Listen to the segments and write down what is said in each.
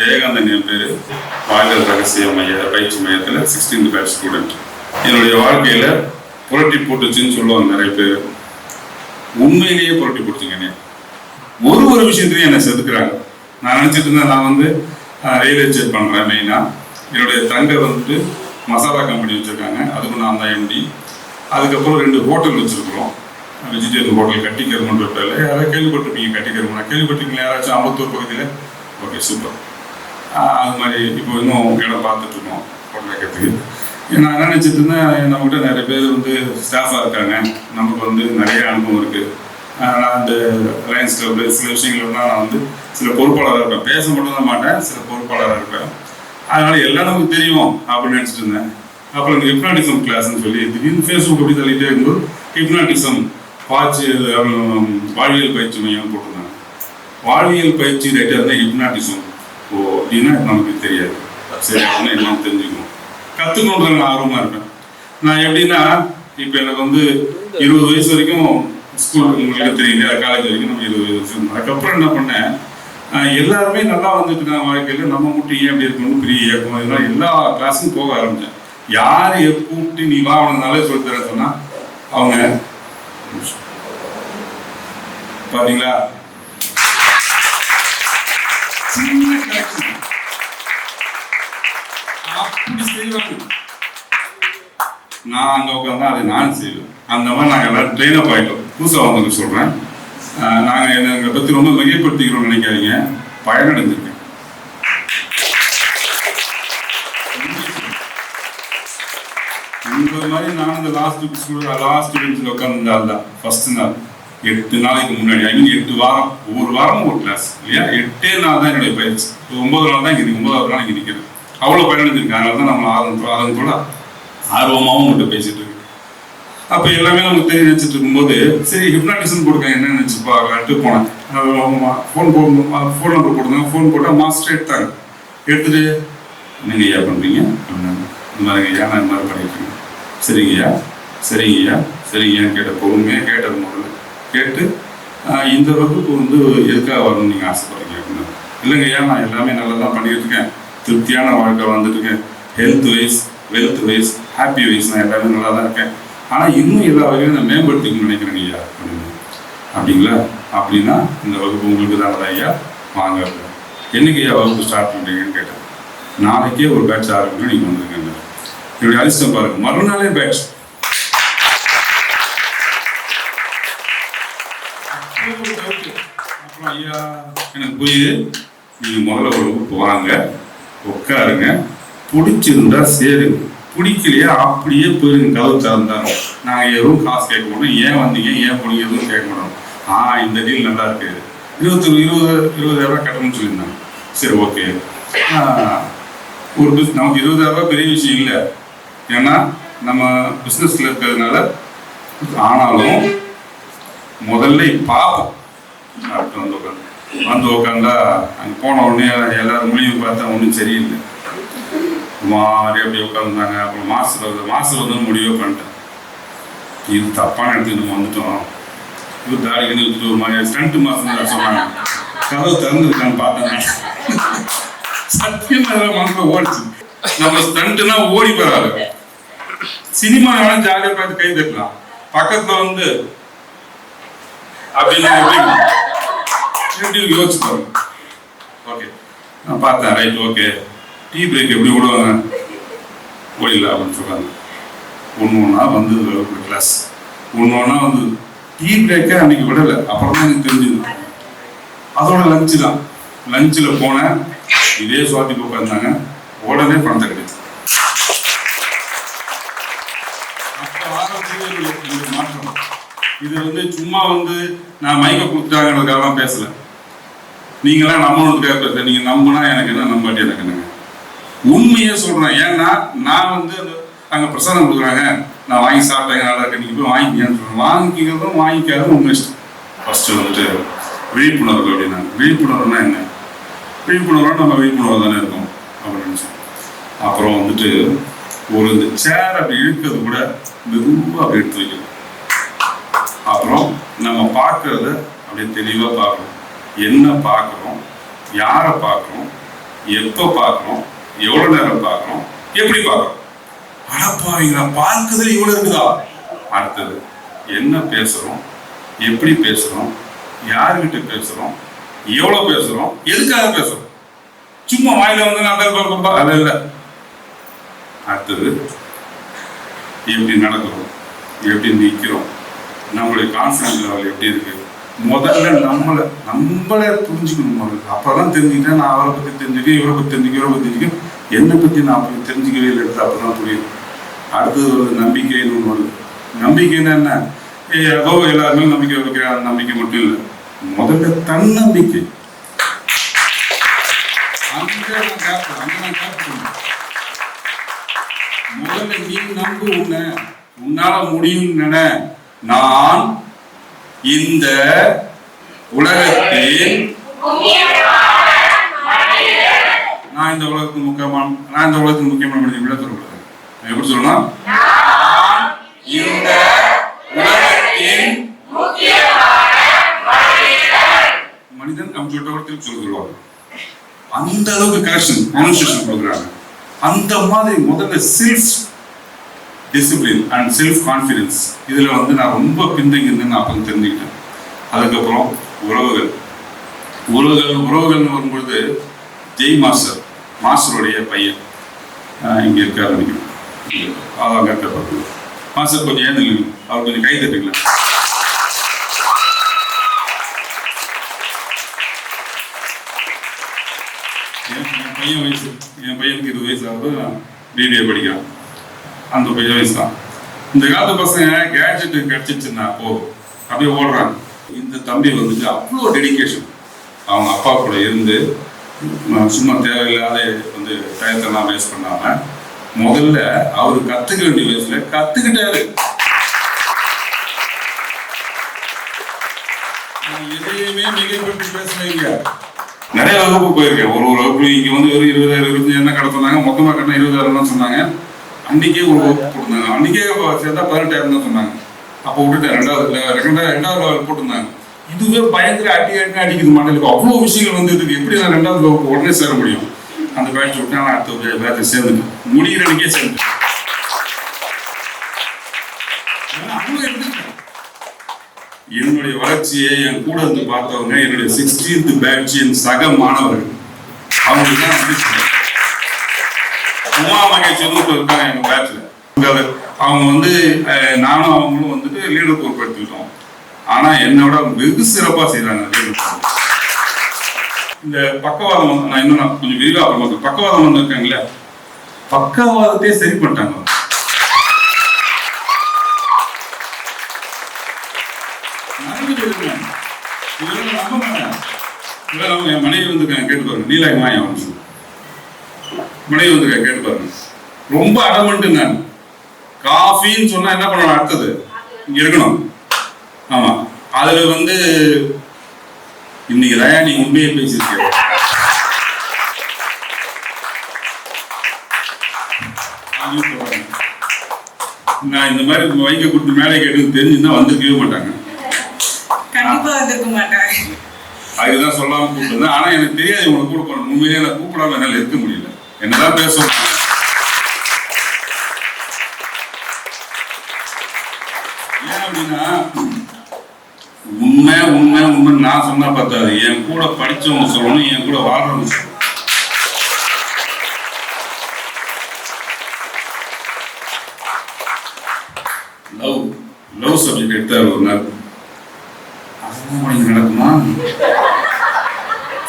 ஜெயகாந்தன் என் பேர். வாழ்தல் ரகசிய மைய பயிற்சி மையத்தில் சிக்ஸ்டீன்த் பேட்ச் ஸ்டூடெண்ட் என்னுடைய வாழ்க்கையில் புரட்டி போட்டுச்சுன்னு சொல்லுவாங்க நிறைய பேர். உண்மையிலேயே புரட்டி போட்டுச்சுங்க ஒரு ஒரு விஷயத்துலையும் என்னை செதுக்குறாங்க. நான் நினச்சிட்டு இருந்தேன் நான் வந்து ரயில்வே செக் பண்ணுறேன் மெயினாக என்னுடைய தங்கை வந்துட்டு மசாலா கம்பெனி வச்சுருக்காங்க. அதுக்கு நான் தான் எம்டி அதுக்கப்புறம் ரெண்டு ஹோட்டல் வச்சுருக்குறோம். வெஜிடேரியன் ஹோட்டல் கட்டிக்கருமன்ற பேரில். யாராவது கேள்விப்பட்டிருப்பீங்க கட்டிக்கருமனா கேள்விப்பட்டிருக்கீங்களா? யாராச்சும் அம்பத்தூர் பகுதியில்? ஓகே சூப்பர் அது மாதிரி இப்போ இன்னும் இடம் பார்த்துட்ருக்கோம் இருக்கோம். வைக்கிறதுக்கு நான் என்ன நினச்சிட்டு இருந்தேன் நம்மகிட்ட நிறைய பேர் வந்து ஸ்டாஃபாக இருக்காங்க. நமக்கு வந்து நிறைய அனுபவம் இருக்குது நான் அந்த லைன்ஸ் கிளப் சில விஷயங்கள்லாம் நான் வந்து சில பொறுப்பாளராக இருப்பேன். பேச மட்டும் தான் மாட்டேன் சில பொறுப்பாளராக இருப்பேன். அதனால் எல்லாம் நமக்கு தெரியும் அப்படின்னு நினச்சிட்டு இருந்தேன். அப்புறம் இந்த ஹிப்னாட்டிசம் கிளாஸ்ன்னு சொல்லி திடீர்னு ஃபேஸ்புக் அப்படி தள்ளிட்டே இருக்கும்போது ஹிப்னாட்டிசம் பாய்ச்சி வாழ்வியல் பயிற்சி மையம் போட்டிருந்தாங்க. வாழ்வியல் பயிற்சி ரைட்டாக இருந்தால் ஹிப்னாட்டிசம் ஓ அப்படின்னா நமக்கு தெரியாது. சரி அப்படின்னா தெரிஞ்சுக்கணும் கற்றுக்கணுன்றது நான் ஆர்வமாக இருப்பேன். நான் எப்படின்னா இப்போ எனக்கு வந்து இருபது வயசு வரைக்கும் ஸ்கூல் உங்களுக்கு தெரியும். காலேஜ் வரைக்கும் நம்ம இருபது வயசு அதுக்கப்புறம் என்ன பண்ணேன்? எல்லாருமே நல்லா வந்துட்டு இருக்காங்க. வாழ்க்கையில் நம்ம மட்டும் ஏன் அப்படி இருக்கணும் பெரிய இயக்கம் இதெல்லாம் எல்லா கிளாஸும் போக ஆரம்பித்தேன் யார் கூப்பிட்டு நீ வா அவனாலே சொல்லி தர அவங்க பார்த்தீங்களா அப்படி செய்வாங்க நான் அங்கே உட்காந்து அதை நான் செய்வேன். அந்த மாதிரி நாங்கள் எல்லாரும் ட்ரெயின் அப் ஆகிட்டோம் புதுசாக வந்தவங்க சொல்கிறேன் நாங்கள் எங்களை பற்றி ரொம்ப மிகைப்படுத்திக்கிறோம்னு நினைக்காதீங்க. பயனடைஞ்சிருக்கேன். இந்த மாதிரி நான் இந்த லாஸ்ட் லாஸ்ட் பெஞ்சில் உட்காந்துருந்தால் தான். ஃபர்ஸ்ட் நாள். எட்டு நாளைக்கு முன்னாடி ஐ மீன் எட்டு வாரம் ஒவ்வொரு வாரமும் ஒரு கிளாஸ் இல்லையா? எட்டே நாள் தான் என்னுடைய பயிற்சி. ஒன்பது நாள் தான் இங்கே ஒன்பதாவது நாள் இங்கே நிற்கிறேன் அவ்வளோ பயனடைஞ்சிருக்கேன் அதனால தான் நம்ம ஆர்வம் ஆர்வத்தோட ஆர்வமாகவும் உங்கள்கிட்ட பேசிட்டு இருக்கு அப்போ எல்லாமே நமக்கு தெரிய நினச்சிட்டு இருக்கும்போது சரி ஹிப்னாட்டிசம் கொடுக்க என்ன நினச்சி பார்க்கலான்ட்டு போனேன். ஃபோன் போடணும் ஃபோன் நம்பர் கொடுத்தாங்க ஃபோன் போட்டால் மாஸ்டர் எடுத்தாங்க எடுத்துட்டு நீங்கள் ஐயா பண்ணுறீங்க அப்படின்னாங்க. இந்த மாதிரி ஐயா நான் இந்த மாதிரி பண்ணிட்டு சரிங்கய்யா சரிங்கய்யா ஐயா கேட்ட பொறுமையாக கேட்டது முதல்ல. கேட்டு இந்த வகுப்பு வந்து எதுக்காக வரணும்னு நீங்கள் ஆசைப்படுறீங்க? அப்படின்னா இல்லைங்க ஐயா நான் எல்லாமே நல்லா தான் பண்ணிட்டு இருக்கேன். திருப்தியான வாழ்க்கை வந்துட்டு இருக்கேன் health wise wealth wise happy wise நான் எல்லாமே நல்லா தான் இருக்கேன். ஆனால் இன்னும் எல்லா வகையிலும் நான் மேம்படுத்திக்கணும்னு நினைக்கிறேங்க ஐயா அப்படின்னு. அப்படிங்களா? அப்படின்னா இந்த வகுப்பு உங்களுக்கு தான் ஐயா. வாங்க. என்னைக்கு ஐயா வகுப்பு ஸ்டார்ட் பண்ணுறீங்கன்னு கேட்டேன். நாளைக்கே ஒரு பேட்ச் ஆரம்பிக்கணும் நீங்கள் வந்துருக்கீங்க. என்னுடைய அலிஸ்டம் பாருங்க. மறுநாளே பேட்ச் அப்புறம் ஐயா. எனக்கு புரியுது. நீங்கள் முதல்ல ஒரு வகுப்பு வாங்க. உட்காருங்க பிடிச்சிருந்தா சேருங்க பிடிக்கலையா அப்படியே போயிருங்க கதவு திறந்தாங்க நாங்கள் எதுவும் காசு கேட்க மாட்டோம். ஏன் வந்தீங்க? ஏன் போனீங்க? எதுவும் கேட்க மாட்டோம். ஆ இந்த டீல் நல்லா இருக்கு. இருபத்தி இருபது இருபதாயிரம் கட்டணும்னு சொல்லியிருந்தாங்க. சரி ஓகே. ஒரு பிஸ் நமக்கு இருபதாயிரரூபா பெரிய விஷயம் இல்லை. ஏன்னா நம்ம பிஸ்னஸில் இருக்கிறதுனால ஆனாலும் முதல்ல பார்ப்போம். அடுத்து வந்து உட்காந்து வந்து உட்காந்தா அங்கே போன உடனே எல்லாரும் மொழியும் பார்த்தா ஒன்றும் சரியில்லை. மாறி அப்படியே உட்காந்துருந்தாங்க அப்புறம் மாஸ்டர் வந்து மாஸ்டர் வந்து முடிவே பண்ணிட்டேன். இது தப்பான இடத்துக்கு நம்ம வந்துட்டோம். இது தாடி கண்ணி வச்சுட்டு ஒரு மாதிரி ஸ்டண்ட் மாஸ்டர் சொன்னாங்க. கதவு திறந்துருக்கான்னு பார்த்தேன். சத்தியம் இதெல்லாம் மனசுல ஓடிச்சு. நம்ம ஸ்டண்ட்னா ஓடி போறாரு. சினிமா வேணா ஜாலியா பார்த்து கை தட்டலாம். பக்கத்துல வந்து அப்படின்னு எப்படி யோசிச்சு பாருங்க ஓகே நான் பார்த்தேன் ரைட் ஓகே டீ பிரேக் எப்படி விடுவாங்க? போயிடல அப்படின்னு சொல்கிறாங்க ஒன்று ஒன்றா வந்து கிளாஸ் ஒன்று ஒன்றா வந்து டீ பிரேக்கே அன்னைக்கு விடலை. அப்புறம் தான் எனக்கு தெரிஞ்சுது. அதோட லஞ்சு தான். லஞ்சில் போனேன். இதே சுவாத்தி உட்காந்தாங்க உடனே பணத்தை கிடைச்சு மாற்றம். இது வந்து சும்மா வந்து நான் மைக்க கொடுத்துட்டாங்கிறதுக்காகலாம் பேசலை. நீங்களாம் நம்மளுக்கு பேசல நீங்க நம்பினா எனக்கு என்ன நம்பாட்டி எனக்கு என்னங்க உண்மையே சொல்றேன். ஏன்னா நான் வந்து அந்த அங்க பிரசாதம் கொடுக்குறாங்க. நான் வாங்கி சாப்பிட்டேங்க நல்லா இருக்கு. நீங்க போய் வாங்கிக்கங்கன்னு சொல்றேன். வாங்கிக்கிறதும் வாங்கிக்காதும் உங்க இஷ்டம். ஃபர்ஸ்ட் வந்துட்டு விழிப்புணர்வு அப்படின்னா விழிப்புணர்வுனா என்ன? விழிப்புணர்வுனா நம்ம விழிப்புணர்வு தானே இருக்கோம். அப்படின்னு நினைச்சேன் அப்புறம் வந்துட்டு ஒரு இந்த சேர் அப்படி இழுக்கிறது கூட மெதுவாக அப்படி எடுத்து வைக்கணும். அப்புறம் நம்ம பார்க்கறத அப்படியே தெளிவாக பார்க்கணும். என்ன பார்க்குறோம் யாரை பார்க்குறோம் எப்போ பார்க்குறோம் எவ்வளோ நேரம் பார்க்குறோம் எப்படி பார்க்கணும்? அடப்பாவீங்களா பார்க்குதல் இவ்வளோ இருக்குதா? அடுத்தது என்ன பேசுகிறோம் எப்படி பேசுகிறோம் யாருக்கிட்ட பேசுகிறோம் எவ்வளோ பேசுகிறோம் எதுக்காக பேசுகிறோம் சும்மா வாயில வந்து நான் பேசுகிறோம் அது இல்லை. அடுத்தது எப்படி நடக்கிறோம் எப்படி நிற்கிறோம் நம்மளுடைய கான்ஃபிடன்ஸ் லெவல் எப்படி இருக்குது முதல்ல நம்மளை நம்மளே புரிஞ்சுக்கணும் முதல்ல. அப்பதான் தெரிஞ்சுக்கிட்டேன் நான் அவரை பத்தி தெரிஞ்சுக்க இவரை பத்தி தெரிஞ்சுக்க இவரை பத்தி தெரிஞ்சுக்க என்னை பத்தி நான் அப்படி தெரிஞ்சுக்கவே இல்லை அப்பதான் புரியுது. அடுத்தது ஒரு நம்பிக்கைன்னு ஒன்று வருது. நம்பிக்கைன்னா என்ன? ஏதோ எல்லாருமே நம்பிக்கை வைக்கிற நம்பிக்கை மட்டும் இல்லை. முதல்ல தன்னம்பிக்கை. முதல்ல நீ நம்பு உன்னை. உன்னால முடியும் நான் இந்த உலகத்தில் நான் இந்த உலகத்துக்கு முக்கியமான நான் இந்த உலகத்துக்கு முக்கியமான மனிதன் விட சொல்லக்கூடாது நான் எப்படி சொல்லலாம் இந்த உலகத்தின் மனிதன் நம்ம சொல்ற கூட திருப்பி சொல்லுவாங்க அந்த அளவுக்கு கரெக்ஷன் ப்ரொனன்சியேஷன் கொடுக்குறாங்க. அந்த மாதிரி முதல்ல self discipline and self confidence இதில் வந்து நான் ரொம்ப பின்தங்கியிருந்தேன்னு நான் அப்போ தெரிஞ்சுக்கிட்டேன். அதுக்கப்புறம் உறவுகள். உறவுகள் உறவுகள்னு வரும்பொழுது ஜெய் மாஸ்டர் மாஸ்டருடைய பையன் இங்கே இருக்க இருக்காரு நினைக்கிறேன். இருக்கார் மாஸ்டர் கொஞ்சம் ஏந்துங்க அவர் கொஞ்சம் கை தட்டுங்களேன். என் என் பையன் வயசு என் பையனுக்கு இருபது வயசு ஆகுது. பிபிஏ படிக்கிறான். அந்த பையன் வயசு தான். இந்த காலத்து பசங்க கேட்ஜெட் கிடைச்சிச்சுன்னா அப்போ அப்படியே ஓடுறாங்க. இந்த தம்பி வந்துட்டு அவ்வளோ டெடிகேஷன் அவங்க அப்பா கூட இருந்து சும்மா தேவையில்லாத வந்து டயத்தெல்லாம் வேஸ்ட் பண்ணாம முதல்ல அவர் கத்துக்க வேண்டிய வயசுல கத்துக்கிட்டாரு. எதையுமே மிகைப்படுத்தி பேசுவீங்க நிறைய வகுப்பு போயிருக்கேன். ஒரு ஒரு வகுப்பு இங்க வந்து ஒரு இருபதாயிரம் இருபத்தஞ்சாயிரம் கடை சொன்னாங்க. மொத்தமா கட்டின இருபதாயிரம் தான் சொன்னாங்க. அன்னைக்கே ஒரு வகுப்பு போட்டிருந்தாங்க. அன்னைக்கே சேர்ந்தா பதினெட்டாயிரம் தான் சொன்னாங்க. அப்போ விட்டுட்டேன். ரெண்டாவது ரெண்டாவது ரெண்டாவது லெவல் போட்டிருந்தாங்க. இதுவே பயங்கர அடி அடி அடிக்குது மண்டலுக்கு அவ்வளோ விஷயங்கள் வந்து இருக்கு எப்படி நான் ரெண்டாவது லெவலுக்கு உடனே சேர முடியும்? அந்த பேட்ச் விட்டு நான் அடுத்த பேட்சை சேர்ந்துட்டேன். முடிகிற அன்னைக்கே சேர்ந்துட்டேன். என்னுடைய வளர்ச்சியை என் கூட இருந்து பார்த்தவங்க என்னுடைய சிக்ஸ்டீன்த் பேட்ச் சக மாணவர்கள் அவங்களுக்கு தான் உமா மகேஷ் சொல்லிட்டு இப்ப இருக்காங்க எங்க பேட்ச்ல அவங்க வந்து நானும் அவங்களும் வந்துட்டு லீடர் பொறுப்பு எடுத்துக்கிட்டோம் ஆனா என்னோட வெகு சிறப்பா செய்யறாங்க leadership. இந்த பக்கவாதம் வந்து நான் இன்னும் நான் கொஞ்சம் விரிவா அப்புறமா பக்கவாதம் பக்கவாதம் வந்திருக்காங்களே பக்கவாதத்தையே சரி பண்ணிட்டாங்க என் மனைவி வந்து கேட்டு பாருங்க நீலாய் மாயம் வந்து மனைவி வந்திருக்காங்க கேட்டு பாருங்க. ரொம்ப அடமன்ட்டு நான் காஃபின்னு சொன்னா என்ன பண்ணணும்? அடுத்தது இங்க இருக்கணும். ஆமா. அதுல வந்து இன்னைக்கு தான் நீங்க உண்மையை பேசியிருக்கீங்க. நான் இந்த மாதிரி வைக்க கொடுத்து மேலே கேட்டு தெரிஞ்சுன்னா வந்திருக்கவே மாட்டாங்க. கண்டிப்பா வந்திருக்க மாட்டாங்க. அதுதான் சொல்லாம கூப்பிட்டுருந்தேன் ஆனா எனக்கு தெரியாது கூட போகணும். உண்மையிலேயே நான் கூப்பிடாம என்னால இருக்க முடியல. என்னதான் பேசணும் ஏன் அப்படின்னா உண்மை உண்மை உண்மை நான் சொன்னா பத்தாது. என் கூட படிச்சவங்க சொல்லணும் என் கூட வாழ்றவங்க சொல்லணும். லவ் லவ் சப்ஜெக்ட் எடுத்தார் ஒரு நாள். அதுதான் நடக்குமா?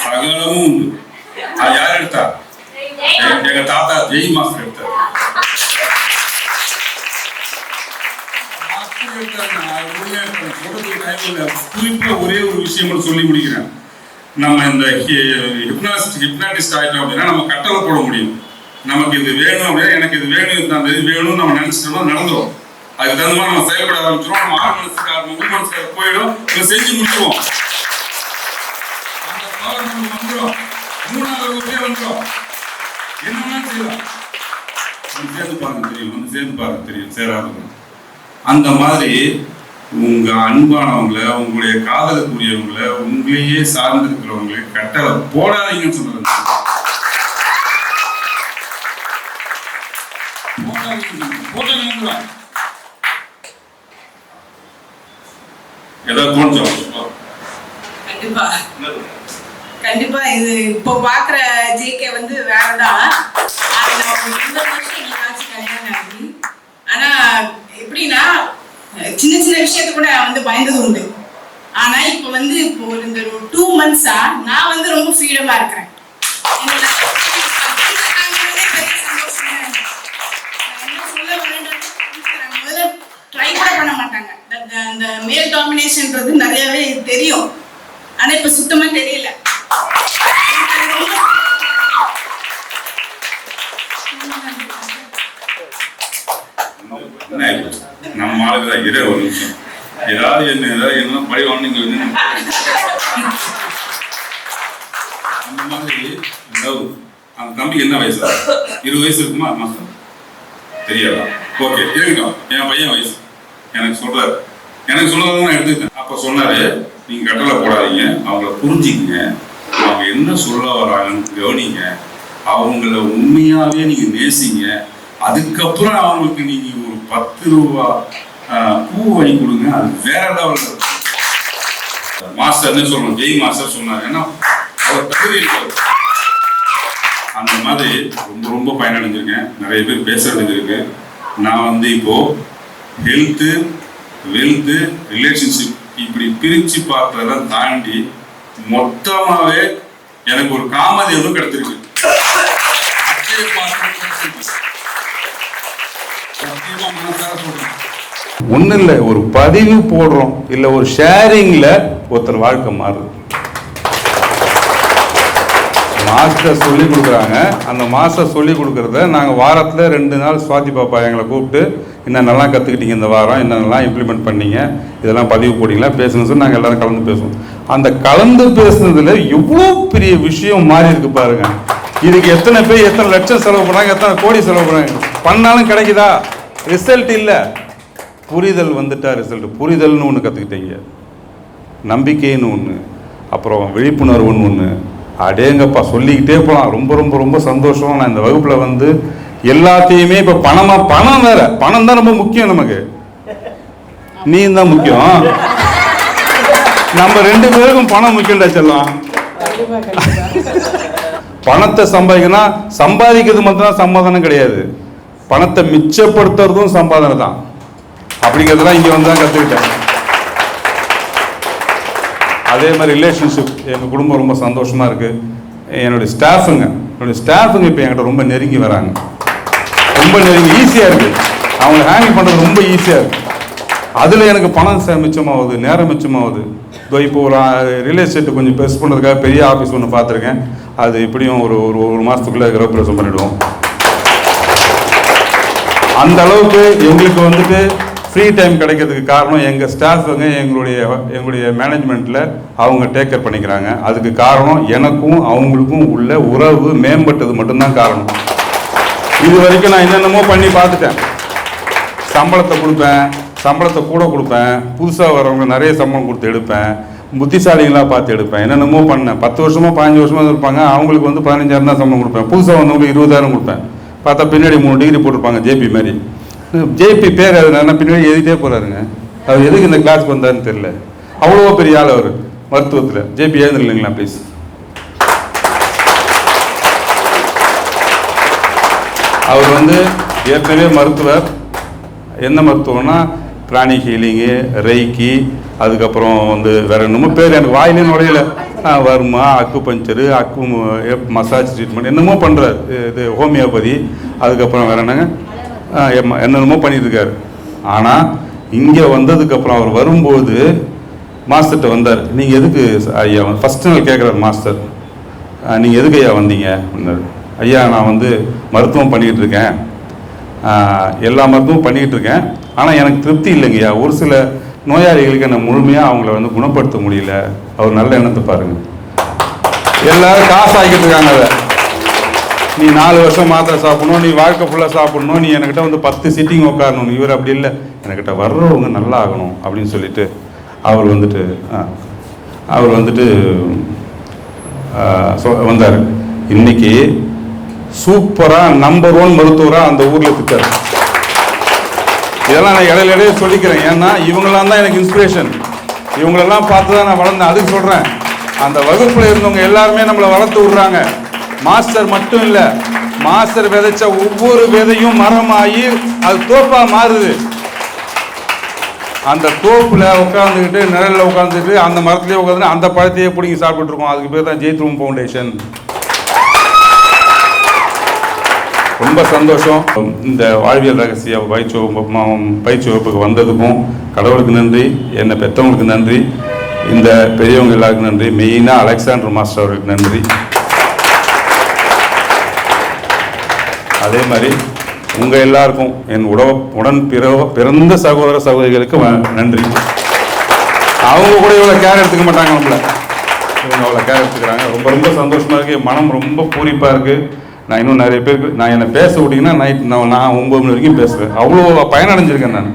சகலமும் உண்டு. அது யார் எடுத்தா? எங்க- தாத்தா ஜெய் மாஸ்டர் எடுத்தார் மாஸ்டர் குறிப்பா ஒரே ஒரு விஷயம் சொல்லி முடிக்கிறேன் நம்ம இந்த ஹிப்னாஸ்ட் ஹிப்னாட்டிஸ்ட் ஆகிட்டோம் அப்படின்னா நம்ம கட்டளை போட முடியும் நமக்கு இது வேணும் அப்படின்னா எனக்கு இது வேணும் இது அந்த இது வேணும்னு நம்ம நினைச்சிட்டோம்னா நடந்துடும் அதுக்கு தகுந்த மாதிரி நம்ம செயல்பட ஆரம்பிச்சிடும் நம்ம ஆறு மனசுக்கு ஆறு மூணு மனசுக்கு போயிடும் இதை செஞ்சு முடிச்சுவோம் அந்த பவர் நமக்கு வந்துடும் மூணாவது வகுப்பே வந்துடும் என்னெல்லாம் செய்வார் சேர்ந்து பாருங்க தெரியும் வந்து சேர்ந்து பாருங்க தெரியும் சேராதவங்க அந்த மாதிரி உங்க அன்பானவங்கள உங்களுடைய காதலுக்குரியவங்கள உங்களையே சார்ந்து இருக்கிறவங்களை கட்டளை போடாதீங்கன்னு சொல்றாங்க ஏதாவது தோணுச்சா? கண்டிப்பா. கண்டிப்பா இது இப்போ பாக்குற ஜிகே வந்து வேறதான் அது நம்ம வருஷம் எங்களுக்கு கல்யாணம் ஆகி? ஆனா எப்படின்னா சின்ன சின்ன விஷயத்த கூட வந்து பயந்தது உண்டு. ஆனா இப்போ வந்து இப்போ ஒரு இந்த டூ மந்த்ஸா நான் வந்து ரொம்ப ஃப்ரீடமா இருக்கிறேன். ட்ரை கூட பண்ண மாட்டாங்க. அந்த- அந்த மேல் டாமினேஷன்ன்றது நிறையவே தெரியும். ஆனா இப்ப சுத்தமா தெரியல. நம்ம ஆளுக்கு தான் ஒரு நிமிஷம் ஏதாவது என்ன ஏதாவது என்ன பழி வாங்கிங்க வந்து அந்த மாதிரி லவ் அந்த தம்பி என்ன வயசு? இருபது வயசு இருக்குமா? மாசம் தெரியாதா? ஓகே இருக்கட்டும் என் பையன் வயசு. எனக்கு சொல்றாரு. எனக்கு சொன்னதை நான் எடுத்துக்கிட்டேன். அப்ப சொன்னாரு நீங்க கட்டளை போடாதீங்க. அவங்கள புரிஞ்சுக்கங்க. அவங்க என்ன சொல்ல வராங்கன்னு கவனிங்க. அவங்கள உண்மையாவே நீங்க நேசிங்க. அதுக்கப்புறம் அவங்களுக்கு நீங்க ஒரு பத்து ரூபா பூ வாங்கி கொடுங்க அது வேற லெவலில் மாஸ்டர் என்ன சொல்லணும் ஜெய் மாஸ்டர் சொன்னார். ஏன்னா அவர் தகுதி அந்த மாதிரி ரொம்ப ரொம்ப பயனடைஞ்சிருக்கேன். நிறைய பேர் பேசுறது இருக்கு. நான் வந்து இப்போ ஹெல்த்து வெல்த்து ரிலேஷன்ஷிப் இப்படி பிரித்து பார்த்ததெல்லாம் தாண்டி மொத்தமாகவே எனக்கு ஒரு காமதி எதுவும் கிடைச்சிருக்கு. ஒன்றும் இல்லை ஒரு பதிவு போடுறோம் இல்லை ஒரு ஷேரிங்கில் ஒருத்தர் வாழ்க்கை மாறுது. மாஸ்டர் சொல்லி கொடுக்குறாங்க. அந்த மாஸ்டர் சொல்லி கொடுக்குறத நாங்கள் வாரத்தில் ரெண்டு நாள் சுவாதி பாப்பா எங்களை கூப்பிட்டு என்னென்னலாம் கற்றுக்கிட்டீங்க இந்த வாரம்? என்னென்னலாம் இம்ப்ளிமெண்ட் பண்ணீங்க? இதெல்லாம் பதிவு போட்டிங்களா? பேசணும்னு சொல்லி நாங்கள் எல்லாரும் கலந்து பேசுவோம். அந்த கலந்து பேசுனதுல எவ்வளோ பெரிய விஷயம் மாறி இருக்கு பாருங்க. இதுக்கு எத்தனை பேர் எத்தனை லட்சம் செலவு பண்ணுறாங்க எத்தனை கோடி செலவு பண்ணுறாங்க பண்ணாலும் கிடைக்குதா? ரிசல்ட் இல்லை. புரிதல் வந்துட்டா ரிசல்ட் புரிதல்னு ஒன்று கற்றுக்கிட்டீங்க நம்பிக்கைன்னு ஒன்று அப்புறம் விழிப்புணர்வுன்னு ஒன்று அடேங்கப்பா சொல்லிக்கிட்டே போகலாம் ரொம்ப ரொம்ப ரொம்ப சந்தோஷம். நான் இந்த வகுப்பில் வந்து எல்லாத்தையுமே இப்போ பணமாக பணம் வேற. பணம் தான் ரொம்ப முக்கியம் நமக்கு. நீ தான் முக்கியம். நம்ம ரெண்டு பேருக்கும் பணம் முக்கியம்டா செல்லம். பணத்தை சம்பாதிக்கணும் சம்பாதிக்கிறது மட்டும் சமாதானம் கிடையாது. பணத்தை மிச்சப்படுத்துறதும் சம்பாதனை தான். அப்படிங்கிறதெல்லாம் இங்கே வந்து தான் கற்றுக்கிட்டேன் அதே மாதிரி ரிலேஷன்ஷிப் எங்கள் குடும்பம் ரொம்ப சந்தோஷமாக இருக்குது என்னுடைய ஸ்டாஃபுங்க என்னுடைய ஸ்டாஃபுங்க இப்போ என்கிட்ட ரொம்ப நெருங்கி வராங்க. ரொம்ப நெருங்கி ஈஸியாக இருக்குது அவங்களை ஹேண்டில் பண்ணுறது ரொம்ப ஈஸியாக இருக்குது அதில் எனக்கு பணம் ச- மிச்சமாகுது நேரம் மிச்சமாகுது. இதோ இப்போ ஒரு ரியல் எஸ்டேட்டு கொஞ்சம் பெருசு பண்ணுறதுக்காக பெரிய ஆஃபீஸ் ஒன்று பார்த்துருக்கேன். அது எப்படியும் ஒரு ஒரு ஒரு மாதத்துக்குள்ளே கிரகப்பிரவேசம் பண்ணிவிடுவோம் அந்த அளவுக்கு எங்களுக்கு வந்துட்டு ஃப்ரீ டைம் கிடைக்கிறதுக்கு காரணம் எங்கள் ஸ்டாஃபுங்க எங்களுடைய எங்களுடைய மேனேஜ்மெண்ட்டில் அவங்க டேக் கேர் பண்ணிக்கிறாங்க. அதுக்கு காரணம் எனக்கும் அவங்களுக்கும் உள்ள உறவு மேம்பட்டது மட்டும்தான் காரணம். இது வரைக்கும் நான் என்னென்னமோ பண்ணி பார்த்துட்டேன். சம்பளத்தை கொடுப்பேன் சம்பளத்தை கூட கொடுப்பேன். புதுசாக வரவங்க நிறைய சம்பளம் கொடுத்து எடுப்பேன். புத்திசாலிகளாக பார்த்து எடுப்பேன். என்னென்னமோ பண்ணேன். பத்து வருஷமோ பதினஞ்சு வருஷமாக இருப்பாங்க. அவங்களுக்கு வந்து பதினஞ்சாயிரம் தான் சம்பளம் கொடுப்பேன். புதுசாக வந்தவங்களுக்கு இருபதாயிரம் கொடுப்பேன். பார்த்தா பின்னாடி மூணு டிகிரி போட்டிருப்பாங்க ஜேபி மாதிரி. ஜேபி பேர் அது பின்னாடி எழுதிட்டே போகிறாருங்க அவர் எதுக்கு இந்த கிளாஸ் வந்தாருன்னு தெரியல. அவ்வளோ பெரிய ஆள் அவர் மருத்துவத்தில். ஜேபி எழுந்துருங்களா ப்ளீஸ் அவர் வந்து ஏற்கனவே மருத்துவர். என்ன மருத்துவம்னா பிராணி ஹீலிங்கு ரைக்கி அதுக்கப்புறம் வந்து வேற என்னமோ பேர் எனக்கு வாயிலே நுழையலை. வர்மா? அக்கு பஞ்சரு அக்கு மசாஜ் ட்ரீட்மெண்ட் என்னமோ பண்ணுறாரு இது ஹோமியோபதி அதுக்கப்புறம் வேற என்னங்க? என்னென்னமோ பண்ணிட்டு ஆனால் இங்கே வந்ததுக்கப்புறம் அவர் வரும்போது மாஸ்டர்கிட்ட வந்தார். நீங்கள் எதுக்கு ஐயா ஃபஸ்ட்டு நாள் கேட்குறாரு மாஸ்டர். நீங்கள் எதுக்கு ஐயா வந்தீங்க? அப்படின்னாரு ஐயா நான் வந்து மருத்துவம் பண்ணிக்கிட்டு இருக்கேன் எல்லா மருத்துவமும் பண்ணிக்கிட்டு இருக்கேன் ஆனால் எனக்கு திருப்தி இல்லைங்கய்யா. ஒரு சில நோயாளிகளுக்கு என்ன முழுமையாக அவங்கள வந்து குணப்படுத்த முடியல. அவர் நல்ல எண்ணத்தை பாருங்க. எல்லாரும் காசு ஆக்கிட்டு இருக்காங்க அதை. நீ நாலு வருஷம் மாத்திரை சாப்பிடணும் நீ வாழ்க்கை ஃபுல்லாக சாப்பிடணும் நீ என்கிட்ட வந்து பத்து சிட்டிங் உட்காரணும். இவர் அப்படி இல்லை. என்கிட்ட வர்றவங்க நல்லா ஆகணும் அப்படின்னு சொல்லிட்டு அவர் வந்துட்டு அவர் வந்துட்டு சொ- வந்தார். இன்னைக்கு சூப்பராக நம்பர் ஒன் மருத்துவராக அந்த ஊரில் இருக்கார் இதெல்லாம் நான் இடையில இடையே சொல்லிக்கிறேன். ஏன்னா இவங்களாம் தான் எனக்கு இன்ஸ்பிரேஷன் இவங்களெல்லாம் பார்த்து தான் நான் வளர்ந்தேன். அதுக்கு சொல்கிறேன் அந்த வகுப்பில் இருந்தவங்க எல்லாருமே நம்மளை வளர்த்து விட்றாங்க. மாஸ்டர் மட்டும் இல்லை மாஸ்டர் விதைச்ச ஒவ்வொரு விதையும் மரமாகி அது தோப்பாக மாறுது. அந்த தோப்பில் உட்காந்துக்கிட்டு நிழலில் உட்காந்துட்டு அந்த மரத்துலேயே உட்காந்து அந்த பழத்தையே பிடிங்கி சாப்பிட்டுருக்கோம் அதுக்கு பேர் தான் ஜெய்த்ரூம் ஃபவுண்டேஷன் ரொம்ப சந்தோஷம். இந்த வாழ்வியல் ரகசிய பயிற்சி வகுப்பு பயிற்சி வகுப்புக்கு வந்ததுக்கும் கடவுளுக்கு நன்றி என்னை பெற்றவங்களுக்கு நன்றி இந்த பெரியவங்க எல்லாருக்கும் நன்றி மெயினாக அலெக்சாண்டர் மாஸ்டர் அவருக்கு நன்றி. அதே மாதிரி உங்கள் எல்லாருக்கும் என் உடவ உடன் பிற பிறந்த சகோதர சகோதரிகளுக்கு நன்றி. அவங்க கூட இவ்வளோ கேர் எடுத்துக்க மாட்டாங்க நம்மள இவங்க அவ்வளோ கேர் எடுத்துக்கிறாங்க. ரொம்ப ரொம்ப சந்தோஷமாக இருக்குது மனம் ரொம்ப பூரிப்பாக இருக்குது நான் இன்னும் நிறைய பேருக்கு நான் என்னை பேச விட்டீங்கன்னா நைட் நான் நான் ஒம்பது மணி வரைக்கும் பேசுவேன். அவ்வளோ பயனடைஞ்சிருக்கேன் நான்.